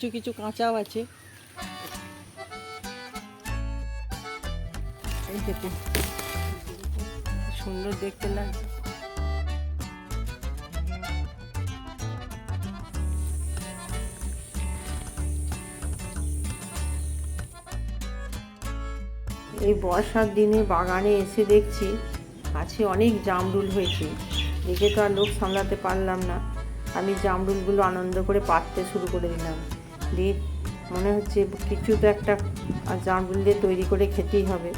কিছু কিছু কাঁচাও আছে। এই দেখুন সুন্দর দেখতে লাগছে। এই বর্ষার দিনে বাগানে এসে দেখছি গাছে অনেক জামরুল হয়েছে। দেখে তো আর লোক সামলাতে পারলাম না। আমি জামরুলগুলো আনন্দ করে পাততে শুরু করে দিলাম। দিয়ে মনে হচ্ছে কিছু তো একটা দিয়ে তৈরি করে খেতেই হবে।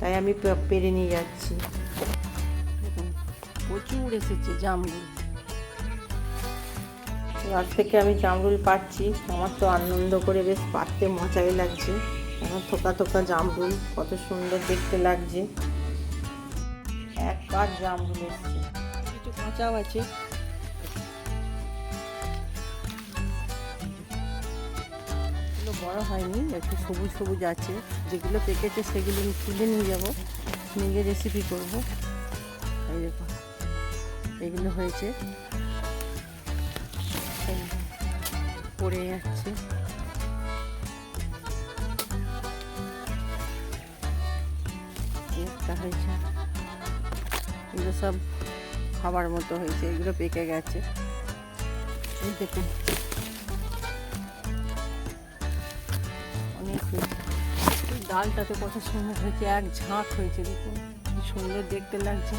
তাই আমি পেরে নিয়ে যাচ্ছি। প্রচুর এসেছে জামরুল। গাছ থেকে আমি জামরুল পাচ্ছি আমার তো আনন্দ করে বেশ পাততে মজাই লাগছে। এখন থোকা থোকা জামরুল কত সুন্দর দেখতে লাগছে। এক কাঠ জামরুল এসছে। কিছু কাঁচাও আছে। বড় হয়নি, একটু সবুজ সবুজ আছে। যেগুলো পেকেছে সেগুলো আমি তুলে নিয়ে যাব নিয়ে রেসিপি করব। এই দেখো, এগুলো হয়েছে। পড়ে যাচ্ছে। এগুলো সব খাবার মতো হয়েছে, এগুলো পেকে গেছে। এই দেখুন হয়েছে ডালটাতে কত সুন্দর হয়েছে, এক ঝাঁক হয়েছে দেখুন। কি সুন্দর দেখতে লাগছে।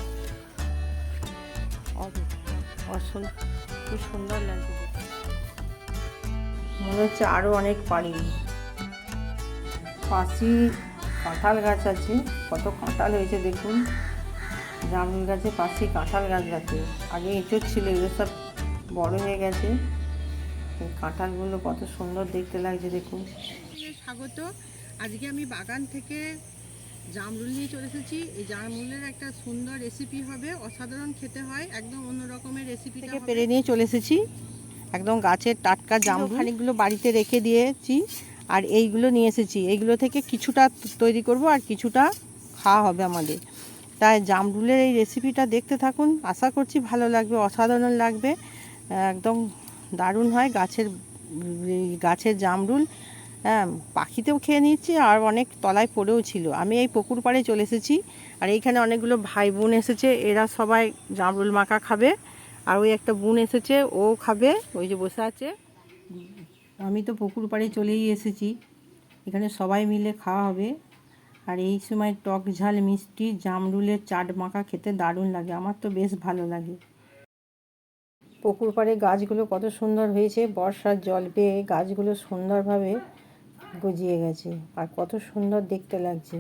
খুব সুন্দর লাগছে মনে হচ্ছে আরও অনেক পারি পাশি কাঁঠাল গাছ আছে, কত কাঁঠাল হয়েছে দেখুন। জামরুল গাছে পাশে কাঁঠাল গাছ আছে। আগে এঁচড় ছিল, এগুলো সব বড় হয়ে গেছে। কাঁঠালগুলো কত সুন্দর দেখতে লাগছে দেখুন। স্বাগত। আজকে আমি বাগান থেকে জামরুল নিয়ে চলে এসেছি। এই জামরুলের একটা সুন্দর রেসিপি হবে। অসাধারণ খেতে হয়। একদম অন্য রকমের রেসিপিটা থেকে পেরে নিয়ে চলে এসেছি। একদম গাছের টাটকা জামরুল। বাড়িতে রেখে দিয়েছি। আর এইগুলো নিয়ে এসেছি। এইগুলো থেকে কিছুটা তৈরি করব আর কিছুটা খাওয়া হবে আমাদের। তাই জামরুলের এই রেসিপিটা দেখতে থাকুন। আশা করছি ভালো লাগবে অসাধারণ লাগবে। একদম দারুণ হয় গাছের গাছের জামরুল। হ্যাঁ পাখিতেও খেয়ে নিচ্ছি আর অনেক তলায় পড়েও ছিল। আমি এই পুকুর পাড়ে চলে এসেছি আর এইখানে অনেকগুলো ভাই বোন এসেছে, এরা সবাই জামরুল মাখা খাবে আর ওই একটা বোন এসেছে, ও খাবে, ওই যে বসে আছে। আমি তো পুকুর পাড়ে চলেই এসেছি। এখানে সবাই মিলে খাওয়া হবে। আর এই সময় টক ঝাল, মিষ্টি, জামরুলের চাট মাখা খেতে দারুণ লাগে। আমার তো বেশ ভালো লাগে। পুকুর পাড়ে গাছগুলো কত সুন্দর হয়েছে। বর্ষার জল পেয়ে গাছগুলো সুন্দরভাবে গজিয়ে গেছে। আর কত সুন্দর দেখতে লাগছে।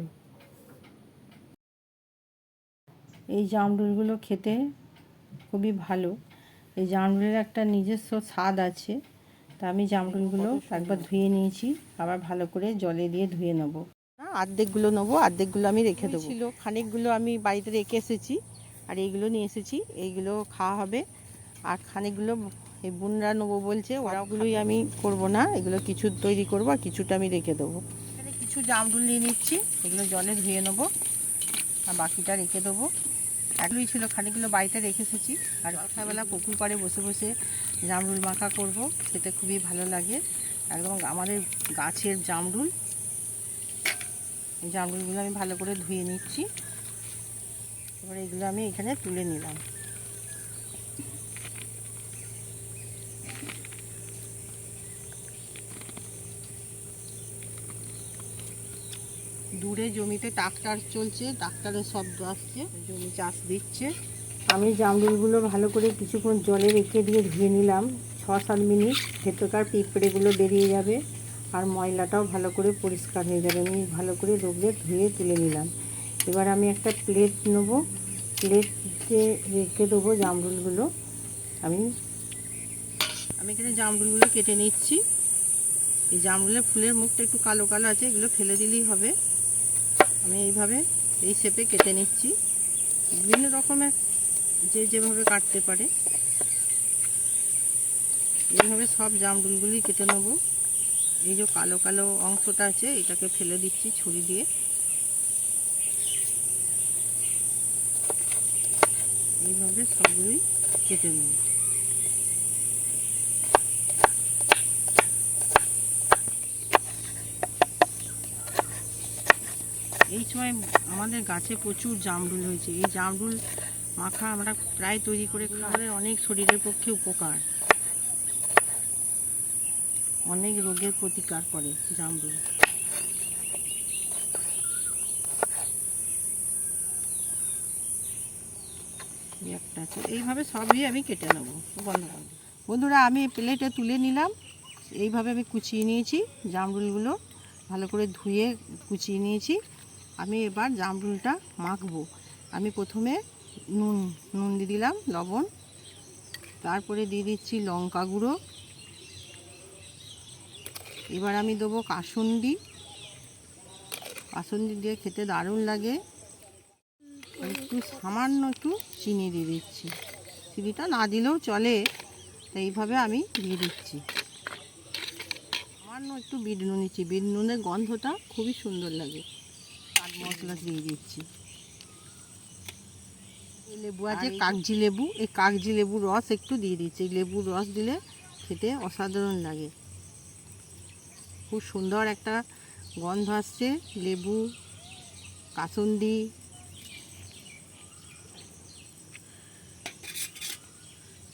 এই জামরুলগুলো খেতে খুবই ভালো। এই জামরুলের একটা নিজস্ব স্বাদ আছে। তা আমি জামরুলগুলো একবার ধুয়ে নিয়েছি। আবার ভালো করে জলে দিয়ে ধুয়ে নেব। আর্ধেকগুলো নেব আর্ধেকগুলো আমি রেখে দেবো। ছিল খানিকগুলো আমি বাড়িতে রেখে এসেছি। আর এইগুলো নিয়ে এসেছি। এইগুলো খাওয়া হবে। আর খানিকগুলো এই বোনরা নেব বলছে ওরাগুলোই আমি করব না, এগুলো কিছু তৈরি করব, আর কিছুটা আমি রেখে দেবো। এখানে কিছু জামরুল নিয়ে নিচ্ছি, এগুলো জলে ধুয়ে নেব, আর বাকিটা রেখে দেবো। এগুলোই ছিল খানিকগুলো বাড়িতে রেখে এসেছি, আর সকালবেলা পুকুর পাড়ে বসে বসে জামরুল মাখা করব, খেতে খুবই ভালো লাগে। একদম আমাদের গাছের জামরুল। এই জামরুলগুলো আমি ভালো করে ধুয়ে নিচ্ছি। এবার এগুলো আমি এখানে তুলে নিলাম। দূরে জমিতে ট্রাক্টর চলছে ট্রাক্টরের শব্দ আসছে জমি চাষ দিচ্ছে। আমি জামরুলগুলো ভালো করে কিছুক্ষণ জলে রেখে দিয়ে ধুয়ে নিলাম। ছ সাত মিনিট ভেতরকার পিঁপড়েগুলো বেরিয়ে যাবে আর ময়লাটাও ভালো করে পরিষ্কার হয়ে যাবে। আমি ভালো করে রোগলে ধুয়ে তুলে নিলাম। এবার আমি একটা প্লেট নেব। প্লেটে রেখে দেবো জামরুলগুলো। আমি আমি এখানে জামরুলগুলো কেটে নিচ্ছি। এই জামরুলের ফুলের মুখটা একটু কালো কালো আছে এগুলো ফেলে দিলেই হবে। আমি এইভাবে এই শেপে কেটে নিচ্ছি। বিভিন্ন রকমের যে যেভাবে কাটতে পারে, এইভাবে সব জামরুলগুলি কেটে নেব। এই যে কালো কালো অংশটা আছে, এটাকে ফেলে দিচ্ছি ছুরি দিয়ে। এইভাবে সবগুলোই কেটে নেব। এই সময় আমাদের গাছে প্রচুর জামরুল হয়েছে। এই জামরুল মাখা আমরা প্রায় তৈরি করে খাওয়ার অনেক শরীরের পক্ষে উপকার। অনেক রোগের প্রতিকার করে জামরুল। একটা এইভাবে সবই আমি কেটে নেব। বন্ধ বন্ধুরা, আমি প্লেটে তুলে নিলাম। এইভাবে আমি কুচিয়ে নিয়েছি জামরুলগুলো। ভালো করে ধুয়ে কুচিয়ে নিয়েছি। আমি এবার জামরুলটা মাখবো। আমি প্রথমে নুন নুন দিয়ে দিলাম, লবণ। তারপরে দিয়ে দিচ্ছি লঙ্কা গুঁড়ো। এবার আমি দেবো কাসুন্দি। কাসুন্দি দিয়ে খেতে দারুণ লাগে। একটু সামান্য একটু চিনি দিয়ে দিচ্ছি। চিনিটা না দিলেও চলে এইভাবে আমি দিয়ে দিচ্ছি। সামান্য একটু বিট নুন নিচ্ছি বিট নুনের গন্ধটা খুবই সুন্দর লাগে। চাট মশলা দিয়ে দিচ্ছি। এই লেবু আছে কাগজি লেবু এই কাগজি লেবুর রস একটু দিয়ে দিচ্ছি। এই লেবুর রস দিলে খেতে অসাধারণ লাগে। খুব সুন্দর একটা গন্ধ আসছে লেবু কাসুন্দি।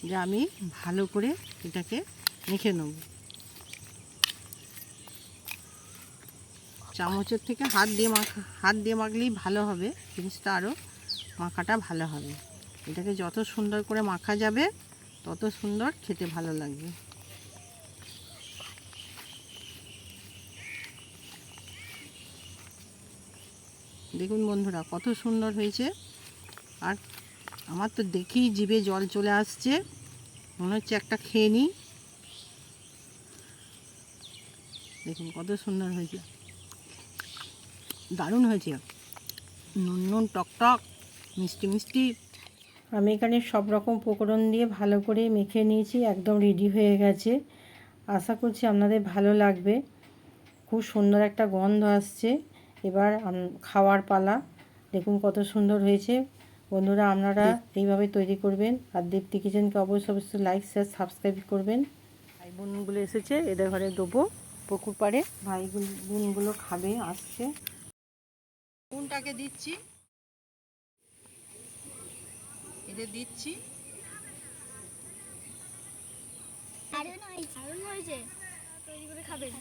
যে আমি ভালো করে এটাকে মেখে নেব। চামচের থেকে হাত দিয়ে মাখা, হাত দিয়ে মাখলেই ভালো হবে। জিনিসটা আরও মাখাটা ভালো হবে। এটাকে যত সুন্দর করে মাখা যাবে, তত সুন্দর খেতে ভালো লাগবে। দেখুন বন্ধুরা, কত সুন্দর হয়েছে। আর আমার তো দেখেই জিভে জল চলে আসছে। মনে হচ্ছে একটা খেয়ে নিই। দেখুন কত সুন্দর হয়েছে। দারুণ হয়েছে। নুন নুন টক টক মিষ্টি মিষ্টি। আমি এখানে সব রকম উপকরণ দিয়ে ভালো করে মেখে নিয়েছি একদম রেডি হয়ে গেছে। আশা করছি আপনাদের ভালো লাগবে। খুব সুন্দর একটা গন্ধ আসছে। এবার খাওয়ার পালা। দেখুন কত সুন্দর হয়েছে। বন্ধুরা আপনারা এইভাবে তৈরি করবেন। আর দীপ্তি কিচেনকে অবশ্যই অবশ্যই লাইক শেয়ার সাবস্ক্রাইব করবেন। ভাই বোনগুলো এসেছে এদের ঘরে দেবো। পুকুর পাড়ে ভাই বোনগুলো খাবে আসছে। নুনটাকে দিচ্ছি। এদের দিচ্ছি। দারুণ হয়েছে তৈরি করে খাবেন।